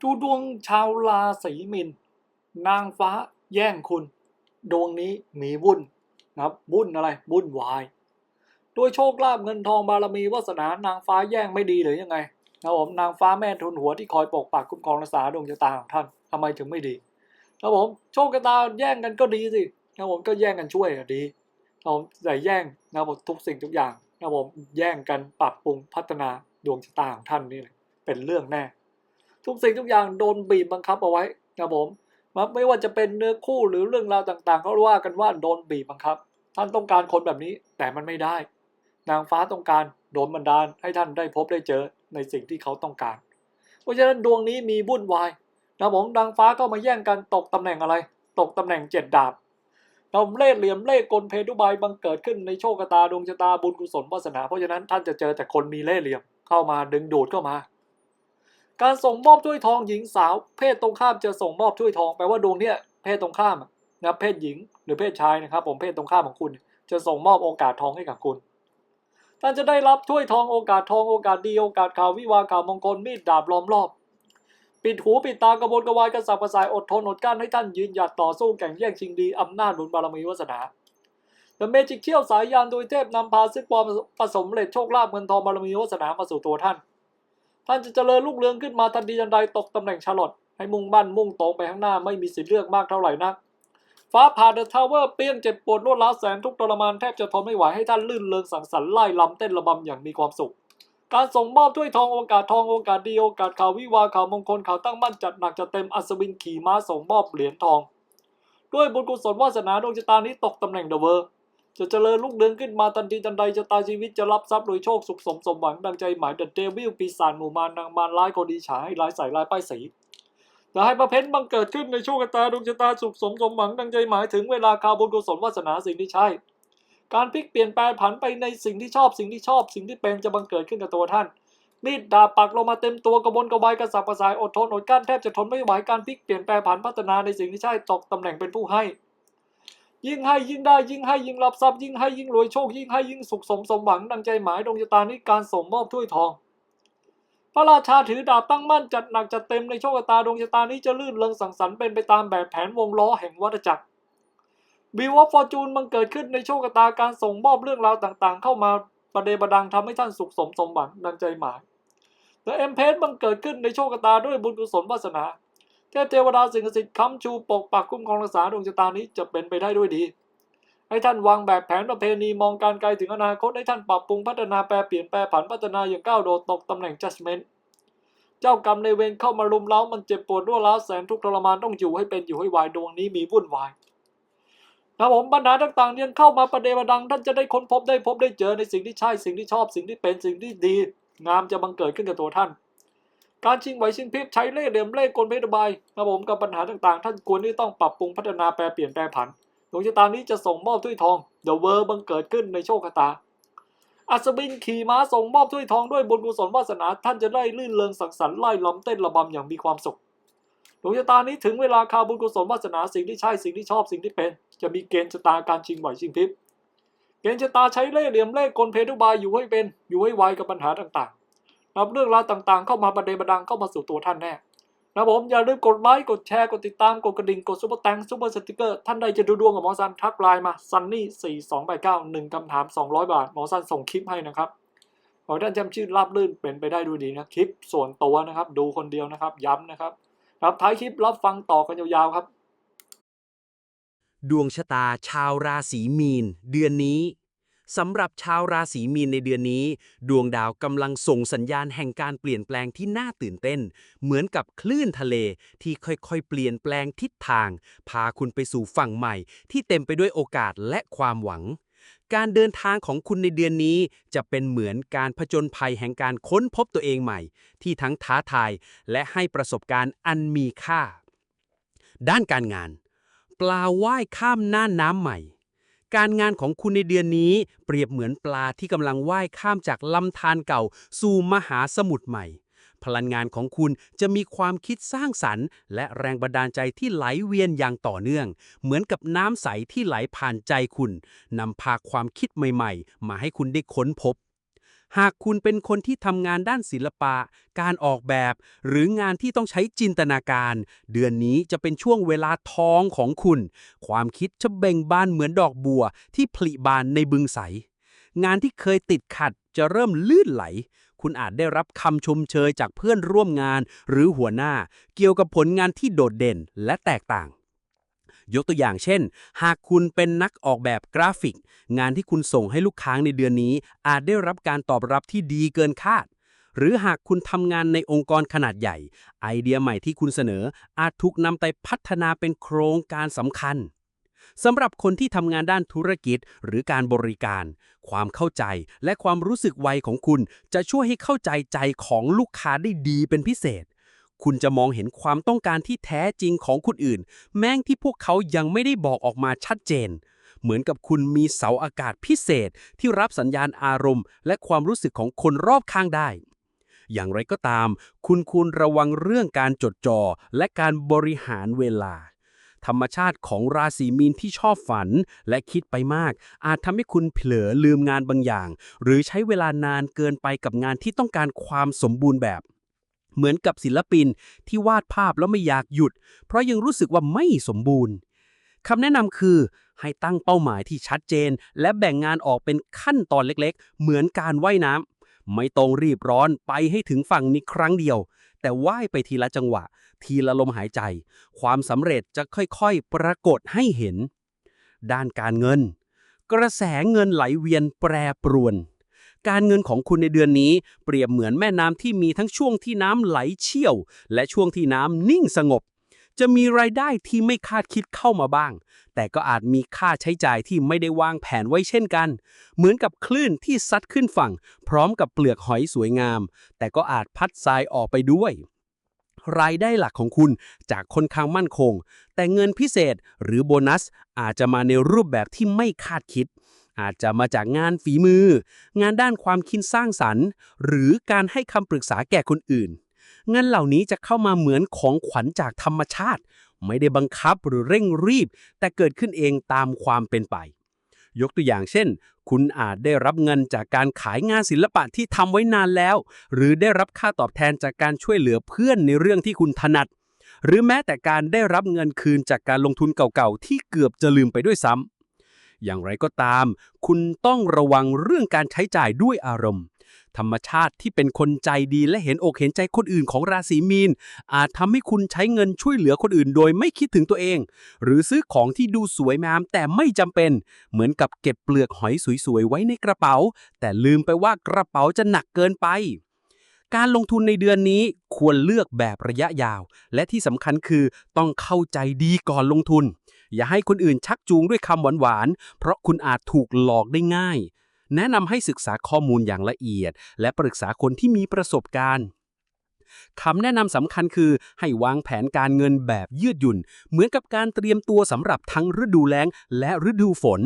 ดูดวงชาวราศีมินนางฟ้าแย่งคุณ ดวงนี้มีวุ่นนะครับวุ่นอะไรวุ่นวายด้วยโชคลาภเงินทองบารมีวาสนานางฟ้าแย่งไม่ดีหรือยังไงนะครับผมนางฟ้าแม่ทุนหัวที่คอยปกปักคุ้มครองรักษาดวงชะตาของท่านทำไมถึงไม่ดีนะครับผมโชคชะตาแย่งกันก็ดีสินะครับผมก็แย่งกันช่วยอะดีนะครับผมแต่แย่งนะครับผมทุกสิ่งทุกอย่างนะครับผมแย่งกันปรับปรุงพัฒนาดวงชะตาของท่านนี่เป็นเรื่องแน่ ทุกสิ่งทุกอย่างโดนบีบบังคับเอาไว้นะครับผมไม่ว่าจะเป็นเนื้อคู่หรือเรื่องราวต่างๆเขาว่ากันว่าโดนบีบบังคับ ท่านต้องการคนแบบนี้แต่มันไม่ได้ นางฟ้าต้องการโดนบันดาลให้ท่านได้พบได้เจอในสิ่งที่เขาต้องการ เพราะฉะนั้นดวงนี้มีวุ่นวายนะผมนางฟ้าก็มาแย่งกันตกตำแหน่งอะไร ตกตำแหน่งเจ็ดดาบเราเล่เหลี่ยมเล่กลเพทุบายบังเกิดขึ้นในโชคชะตาดวงชะตาบุญกุศลวาสนา เพราะฉะนั้นท่านจะเจอแต่คนมีเล่เหลี่ยมเข้ามาดึงดูดเข้ามา การส่งมอบถ้วยทองหญิงสาว เพศตรงข้ามจะส่งมอบถ้วยทองแปลว่าดวงเนี้ยเพศตรงข้ามนะเพศหญิงหรือเพศชายนะครับ ผมเพศตรงข้ามของคุณ จะส่งมอบโอกาสทองให้กับคุณท่านจะได้รับถ้วยทองโอกาสทองโอกาสดีโอกาสข่าววิวาข่าวมงคลมีดดาบล้อมรอบ ปิดหูปิดตากระบวนกระวายกระสับกระส่ายอดทนอดกลั้นให้ท่านยืนหยัดต่อสู้แข่งแย่งชิงดีอำนาจบุญบารมีวาสนาแต่เมจิกเที่ยวสายยานโดยเทพนำพาซึ่งความผสมเร็จโชคลาภเงินทองบารมีวาสนามาสู่ตัวท่าน ท่านจะเจริญรุ่งเรืองขึ้นมาทันทีทันใดตกตำแหน่งชาลอตให้มุ่งมั่นมุ่งตรงไปข้างหน้าไม่มีสิทธิ์เลือกมากเท่าไหร่นัก ฟ้าผ่าเดอะทาวเวอร์เปี้ยงเจ็บปวดรวดร้าวแสนทุกทรมานแทบจะทนไม่ไหวให้ท่านลื่นเริงสังสรรค์ไล่ลำเต้นระบำอย่างมีความสุข การส่งมอบถ้วยทองโอกาสทองโอกาสดีโอกาสข่าววิวาข่าวมงคลข่าวตั้งมั่นจัดหนักจัดเต็มอัศวินขี่ม้าส่งมอบเหรียญทอง ด้วยบุญกุศลวาสนาดวงชะตานี้ตกตำแหน่งเดอะเวอร์ จะเจริญรุ่งเรืองขึ้นมาทันทีทันใดจะตาชีวิตจะรับทรัพย์โดยโชคสุขสมสมหวังดังใจหมายเดอะเดวิลปีศาจหมู่มารนางมารร้ายคนดีฉาให้ร้ายใส่ร้ายป้ายสีจะให้ประเพ้นบังเกิดขึ้นในโชคตาดวงชะตาสุขสมสมหวังดังใจหมายถึงเวลาข่าวบุญกุศลวาสนาสิ่งที่ใช่ การพลิกเปลี่ยนแปลงผันไปในสิ่งที่ชอบสิ่งที่ชอบ สิ่งที่เป็นจะบังเกิดขึ้นกับตัวท่านมีดดาบปักลงมาเต็มตัวกระบนกระบายกระสับกระส่ายอดทนอดกลั้นแทบจะทนไม่ไหวการพลิกเปลี่ยนแปลงผันพัฒนาในสิ่งที่ใช่ตกตำแหน่งเป็นผู้ให้ ยิ่งให้ยิ่งได้ยิ่งให้ยิ่งรับทรัพย์ยิ่งให้ยิ่งรวยโชคยิ่งให้ยิ่งสุขสมสมหวังดังใจหมายดวงชะตานี้การส่งมอบถ้วยทอง พระราชาถือดาบตั้งมั่นจัดหนักจัดเต็มในโชคชะตาดวงชะตานี้จะลื่นเริงสังสรรค์เป็นไปตามแบบแผนวงล้อแห่งวัฏจักรบิวอฟฟอร์จูนมันเกิดขึ้นในโชคชะตาการส่งมอบเรื่องราวต่างๆ เข้ามาประเดประดังทำให้ท่านสุขสมสมหวังดังใจหมายแต่เอ็มเพสมันเกิดขึ้นในโชคชะตาด้วยบุญกุศลวาสนา เทพเทวดาสิ่งศักดิ์สิทธิ์ค้ำชูปกปักคุ้มครองรักษาดวงชะตานี้จะเป็นไปได้ด้วยดี ให้ท่านวางแบบแผนประเพณีมองการไกลถึงอนาคตให้ท่านปรับปรุงพัฒนาแปรเปลี่ยนแปรผันพัฒนาอย่างก้าวโดดตกตำแหน่ง judgment เจ้ากรรมในเวรเข้ามารุมเร้ามันเจ็บปวดร่วร้าวแสนทุกข์ทรมานต้องอยู่ให้เป็นอยู่ให้วายดวงนี้มีวุ่นวายนะผมปัญหาต่างๆเนี่ยเข้ามาประเดประดัง ท่านจะได้ค้นพบได้พบได้เจอในสิ่งที่ใช่สิ่งที่ชอบสิ่งที่เป็นสิ่งที่ดี งามจะบังเกิดขึ้นกับตัวท่าน การชิงไหวชิงพริบใช้เล่ห์เหลี่ยมเล่ห์กลเพชรบายนะผมกับปัญหาต่างๆ ท่านควรที่ต้องปรับปรุงพัฒนาแปรเปลี่ยนแปรผันดวงชะตานี้จะส่งมอบถ้วยทองเดอะเวอร์บังเกิดขึ้นในโชคชะตา อัศวินขี่ม้าส่งมอบถ้วยทองด้วยบุญกุศลวาสนาท่านจะได้ลื่นเริงสังสรรค์ไล่ลำเต้นระบำอย่างมีความสุขดวงชะตานี้ถึงเวลาข่าวบุญกุศลวาสนาสิ่งที่ใช่สิ่งที่ชอบสิ่งที่เป็น จะมีเกณฑ์ชะตาการชิงไหวชิงพริบเกณฑ์ชะตาใช้เล่ห์เหลี่ยมเล่ห์กลเพทุบายอยู่ให้เป็นอยู่ให้ไวกับปัญหาต่าง ๆรับเรื่องราวต่างๆ เข้ามาประเดประดังเข้ามาสู่ตัวท่านแน่นะผมอย่าลืมกดไลค์กดแชร์กดติดตามกดกระดิ่งกดซุปเปอร์แตงซุปเปอร์สติกเกอร์ท่านใดจะดูดวงกับหมอซันทักไลน์มาซันนี่สี่สองแปดเก้าหนึ่งคำถามสองร้อยบาทหมอซันส่งคลิปให้นะครับขอท่านจำชื่อราบลื่นเป็นไปได้ดูดีนะคลิปส่วนตัวนะครับ ดูคนเดียวนะครับย้ำนะครับครับท้ายคลิปรับฟังต่อกันยาวๆครับ ดวงชะตาชาวราศีมีน เดือนนี้ สำหรับชาวราศีมีนในเดือนนี้ ดวงดาวกำลังส่งสัญญาณแห่งการเปลี่ยนแปลงที่น่าตื่นเต้น เหมือนกับคลื่นทะเลที่ค่อยๆ เปลี่ยนแปลงทิศทาง พาคุณไปสู่ฝั่งใหม่ ที่เต็มไปด้วยโอกาสและความหวัง การเดินทางของคุณในเดือนนี้ จะเป็นเหมือนการผจญภัยแห่งการค้นพบตัวเองใหม่ ที่ทั้งท้าทายและให้ประสบการณ์อันมีค่า ด้านการงาน ปลาว่ายข้ามหน่าน้ำใหม่ การงานของคุณในเดือนนี้ เปรียบเหมือนปลาที่กำลังว่ายข้ามจากลำธารเก่า สู่มหาสมุทรใหม่ พลังงานของคุณจะมีความคิดสร้างสรรค์ และแรงบันดาลใจที่ไหลเวียนอย่างต่อเนื่อง เหมือนกับน้ำใสที่ไหลผ่านใจคุณนำพาความคิดใหม่ ๆ มาให้คุณได้ค้นพบ หากคุณเป็นคนที่ทำงานด้านศิลปะ การออกแบบ หรืองานที่ต้องใช้จินตนาการ เดือนนี้จะเป็นช่วงเวลาทองของคุณ ความคิดจะเบ่งบานเหมือนดอกบัว ที่ผลิบานในบึงใส งานที่เคยติดขัดจะเริ่มลื่นไหล คุณอาจได้รับคำชมเชยจากเพื่อนร่วมงานหรือหัวหน้า เกี่ยวกับผลงานที่โดดเด่นและแตกต่าง ยกตัวอย่างเช่น หากคุณเป็นนักออกแบบกราฟิก งานที่คุณส่งให้ลูกค้าในเดือนนี้ อาจได้รับการตอบรับที่ดีเกินคาด หรือหากคุณทำงานในองค์กรขนาดใหญ่ ไอเดียใหม่ที่คุณเสนอ อาจถูกนำไปพัฒนาเป็นโครงการสำคัญสำหรับคนที่ทำงานด้านธุรกิจหรือการบริการ ความเข้าใจและความรู้สึกไวของคุณ จะช่วยให้เข้าใจใจของลูกค้าได้ดีเป็นพิเศษ คุณจะมองเห็นความต้องการที่แท้จริงของคนอื่น แม้งที่พวกเขายังไม่ได้บอกออกมาชัดเจน เหมือนกับคุณมีเสาอากาศพิเศษที่รับสัญญาณอารมณ์ และความรู้สึกของคนรอบข้างได้ อย่างไรก็ตาม คุณควรระวังเรื่องการจดจ่อและการบริหารเวลา ธรรมชาติของราศีมีนที่ชอบฝันและคิดไปมาก อาจทำให้คุณเผลอลืมงานบางอย่าง หรือใช้เวลานานเกินไปกับงานที่ต้องการความสมบูรณ์แบบ เหมือนกับศิลปินที่วาดภาพแล้วไม่อยากหยุด เพราะยังรู้สึกว่าไม่สมบูรณ์คำแนะนำคือให้ตั้งเป้าหมายที่ชัดเจน และแบ่งงานออกเป็นขั้นตอนเล็กๆ เหมือนการว่ายน้ำไม่ต้องรีบร้อนไปให้ถึงฝั่งนี้ครั้งเดียว แต่ว่ายไปทีละจังหวะ ทีละลมหายใจ ความสำเร็จจะค่อยๆ ปรากฏให้เห็น ด้านการเงิน กระแสเงินไหลเวียนแปรปรวน การเงินของคุณในเดือนนี้ เปรียบเหมือนแม่น้ำที่มีทั้งช่วงที่น้ำไหลเชี่ยว และช่วงที่น้ำนิ่งสงบ จะมีรายได้ที่ไม่คาดคิดเข้ามาบ้าง แต่ก็อาจมีค่าใช้จ่ายที่ไม่ได้วางแผนไว้เช่นกัน เหมือนกับคลื่นที่ซัดขึ้นฝั่ง พร้อมกับเปลือกหอยสวยงาม แต่ก็อาจพัดทรายออกไปด้วยรายได้หลักของคุณจากค่อนข้างมั่นคง แต่เงินพิเศษหรือโบนัสอาจจะมาในรูปแบบที่ไม่คาดคิด อาจจะมาจากงานฝีมือ งานด้านความคิดสร้างสรรค์ หรือการให้คำปรึกษาแก่คนอื่นเงินเหล่านี้จะเข้ามาเหมือนของขวัญจากธรรมชาติ ไม่ได้บังคับหรือเร่งรีบ แต่เกิดขึ้นเองตามความเป็นไป ยกตัวอย่างเช่น คุณอาจได้รับเงินจากการขายงานศิลปะที่ทำไว้นานแล้ว หรือได้รับค่าตอบแทนจากการช่วยเหลือเพื่อนในเรื่องที่คุณถนัดหรือแม้แต่การได้รับเงินคืนจากการลงทุนเก่าๆ ที่เกือบจะลืมไปด้วยซ้ำ อย่างไรก็ตาม คุณต้องระวังเรื่องการใช้จ่ายด้วยอารมณ์ ธรรมชาติที่เป็นคนใจดีและเห็นอกเห็นใจคนอื่นของราศีมีน อาจทำให้คุณใช้เงินช่วยเหลือคนอื่น โดยไม่คิดถึงตัวเอง หรือซื้อของที่ดูสวยงามแต่ไม่จำเป็น เหมือนกับเก็บเปลือกหอยสวยๆไว้ในกระเป๋า แต่ลืมไปว่ากระเป๋าจะหนักเกินไปการลงทุนในเดือนนี้ควรเลือกแบบระยะยาว และที่สำคัญคือต้องเข้าใจดีก่อนลงทุน อย่าให้คนอื่นชักจูงด้วยคำหวานๆ เพราะคุณอาจถูกหลอกได้ง่าย แนะนำให้ศึกษาข้อมูลอย่างละเอียด และปรึกษาคนที่มีประสบการณ์คำแนะนำสำคัญคือให้วางแผนการเงินแบบยืดหยุ่น เหมือนกับการเตรียมตัวสำหรับทั้งฤดูแล้งและฤดูฝน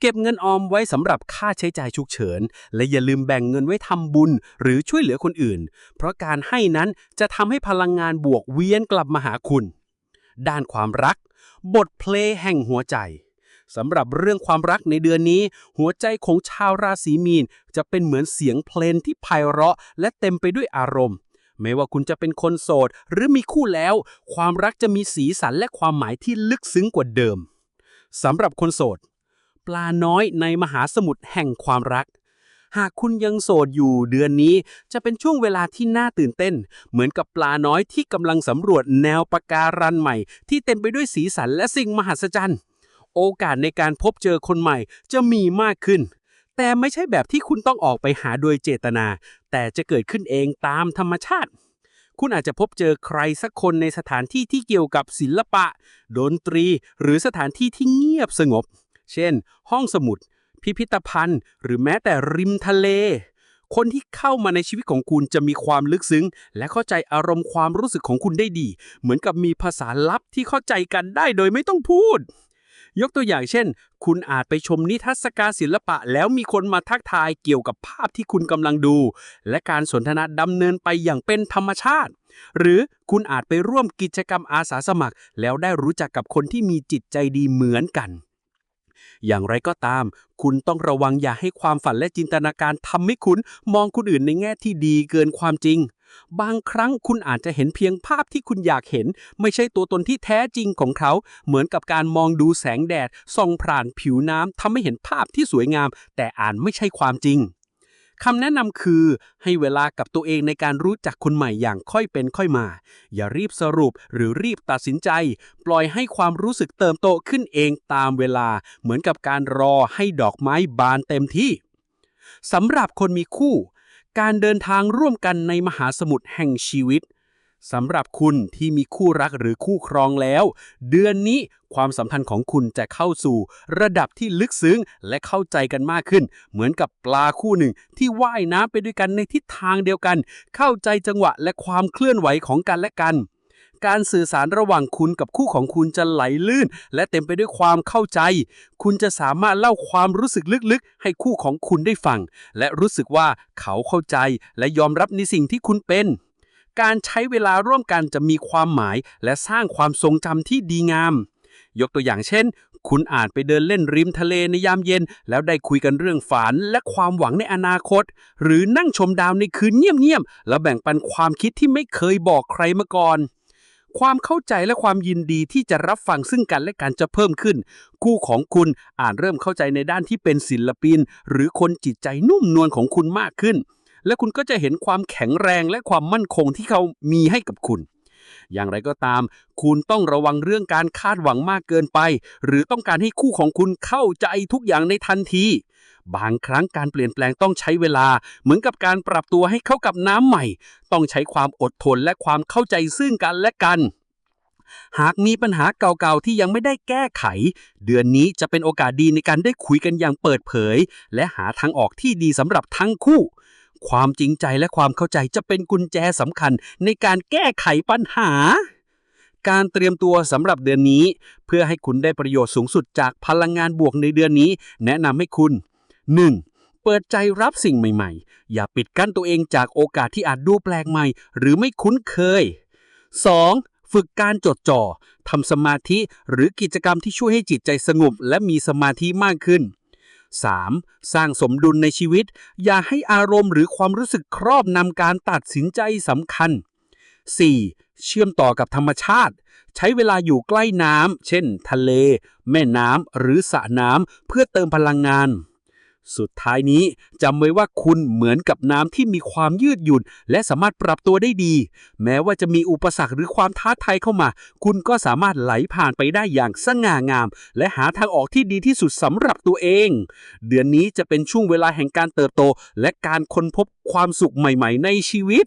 เก็บเงินออมไว้สำหรับค่าใช้จ่ายฉุกเฉิน และอย่าลืมแบ่งเงินไว้ทำบุญ หรือช่วยเหลือคนอื่น เพราะการให้นั้นจะทำให้พลังงานบวกเวียนกลับมาหาคุณ ด้านความรัก บทเพลงแห่งหัวใจสำหรับเรื่องความรักในเดือนนี้ หัวใจของชาวราศีมีน จะเป็นเหมือนเสียงเพลงที่ไพเราะ และเต็มไปด้วยอารมณ์ ไม่ว่าคุณจะเป็นคนโสด หรือมีคู่แล้ว ความรักจะมีสีสันและความหมายที่ลึกซึ้งกว่าเดิมสำหรับคนโสด ปลาน้อยในมหาสมุทรแห่งความรัก หากคุณยังโสดอยู่เดือนนี้จะเป็นช่วงเวลาที่น่าตื่นเต้น เหมือนกับปลาน้อยที่กำลังสำรวจแนวปะการันใหม่ ที่เต็มไปด้วยสีสันและสิ่งมหัศจรรย์ โอกาสในการพบเจอคนใหม่จะมีมากขึ้น แต่ไม่ใช่แบบที่คุณต้องออกไปหาโดยเจตนา แต่จะเกิดขึ้นเองตามธรรมชาติคุณอาจจะพบเจอใครสักคนในสถานที่ที่เกี่ยวกับศิลปะ ดนตรี หรือสถานที่ที่เงียบสงบ เช่น ห้องสมุด พิพิธภัณฑ์ หรือแม้แต่ริมทะเล คนที่เข้ามาในชีวิตของคุณจะมีความลึกซึ้ง และเข้าใจอารมณ์ความรู้สึกของคุณได้ดี เหมือนกับมีภาษาลับที่เข้าใจกันได้โดยไม่ต้องพูด ยกตัวอย่างเช่น คุณอาจไปชมนิทรรศการศิลปะ แล้วมีคนมาทักทายเกี่ยวกับภาพที่คุณกำลังดู และการสนทนาดำเนินไปอย่างเป็นธรรมชาติหรือคุณอาจไปร่วมกิจกรรมอาสาสมัคร แล้วได้รู้จักกับคนที่มีจิตใจดีเหมือนกัน อย่างไรก็ตาม คุณต้องระวังอย่าให้ความฝันและจินตนาการทำให้คุณมองคนอื่นในแง่ที่ดีเกินความจริง บางครั้งคุณอาจจะเห็นเพียงภาพที่คุณอยากเห็น ไม่ใช่ตัวตนที่แท้จริงของเขา เหมือนกับการมองดูแสงแดดส่องผ่านผิวน้ำทำให้เห็นภาพที่สวยงาม แต่อ่านไม่ใช่ความจริง คำแนะนำคือให้เวลากับตัวเองในการรู้จักคนใหม่อย่างค่อยเป็นค่อยมา อย่ารีบสรุปหรือรีบตัดสินใจ ปล่อยให้ความรู้สึกเติมโตขึ้นเองตามเวลา เหมือนกับการรอให้ดอกไม้บานเต็มที่สำหรับคนมีคู่ การเดินทางร่วมกันในมหาสมุทรแห่งชีวิต สำหรับคุณที่มีคู่รักหรือคู่ครองแล้ว เดือนนี้ความสัมพันธ์ของคุณจะเข้าสู่ระดับที่ลึกซึ้งและเข้าใจกันมากขึ้น เหมือนกับปลาคู่หนึ่งที่ว่ายน้ำไปด้วยกันในทิศทางเดียวกัน เข้าใจจังหวะและความเคลื่อนไหวของกันและกัน การสื่อสารระหว่างคุณกับคู่ของคุณจะไหลลื่น และเต็มไปด้วยความเข้าใจ คุณจะสามารถเล่าความรู้สึกลึกๆ ให้คู่ของคุณได้ฟัง และรู้สึกว่าเขาเข้าใจและยอมรับในสิ่งที่คุณเป็น การใช้เวลาร่วมกันจะมีความหมายและสร้างความทรงจำที่ดีงาม ยกตัวอย่างเช่น คุณอาจไปเดินเล่นริมทะเลในยามเย็น แล้วได้คุยกันเรื่องฝันและความหวังในอนาคต หรือนั่งชมดาวในคืนเงียบๆแล้วแบ่งปันความคิดที่ไม่เคยบอกใครมาก่อนความเข้าใจและความยินดีที่จะรับฟังซึ่งกันและกันจะเพิ่มขึ้น คู่ของคุณอาจเริ่มเข้าใจในด้านที่เป็นศิลปิน หรือคนจิตใจนุ่มนวลของคุณมากขึ้น และคุณก็จะเห็นความแข็งแรงและความมั่นคงที่เขามีให้กับคุณ อย่างไรก็ตาม คุณต้องระวังเรื่องการคาดหวังมากเกินไป หรือต้องการให้คู่ของคุณเข้าใจทุกอย่างในทันที บางครั้งการเปลี่ยนแปลงต้องใช้เวลา เหมือนกับการปรับตัวให้เข้ากับน้ำใหม่ ต้องใช้ความอดทนและความเข้าใจซึ่งกันและกันหากมีปัญหาเก่าๆ ที่ยังไม่ได้แก้ไข เดือนนี้จะเป็นโอกาสดีในการได้คุยกันอย่างเปิดเผย และหาทางออกที่ดีสำหรับทั้งคู่ ความจริงใจและความเข้าใจจะเป็นกุญแจสำคัญในการแก้ไขปัญหา การเตรียมตัวสำหรับเดือนนี้ เพื่อให้คุณได้ประโยชน์สูงสุดจากพลังงานบวกในเดือนนี้ แนะนำให้คุณ 1. เปิดใจรับสิ่งใหม่ๆ อย่าปิดกั้นตัวเองจากโอกาสที่อาจดูแปลกใหม่ หรือไม่คุ้นเคย 2. ฝึกการจดจ่อ ทำสมาธิ หรือกิจกรรมที่ช่วยให้จิตใจสงบและมีสมาธิมากขึ้น 3. สร้างสมดุลในชีวิต อย่าให้อารมณ์หรือความรู้สึกครอบนำการตัดสินใจสำคัญ 4. เชื่อมต่อกับธรรมชาติ ใช้เวลาอยู่ใกล้น้ำเช่น ทะเล แม่น้ำหรือสระน้ำเพื่อเติมพลังงาน สุดท้ายนี้จำไว้ว่าคุณเหมือนกับน้ำที่มีความยืดหยุ่น และสามารถปรับตัวได้ดี แม้ว่าจะมีอุปสรรคหรือความท้าทายเข้ามา คุณก็สามารถไหลผ่านไปได้อย่างสง่างาม และหาทางออกที่ดีที่สุดสำหรับตัวเอง เดือนนี้จะเป็นช่วงเวลาแห่งการเติบโต และการค้นพบความสุขใหม่ ๆ ในชีวิต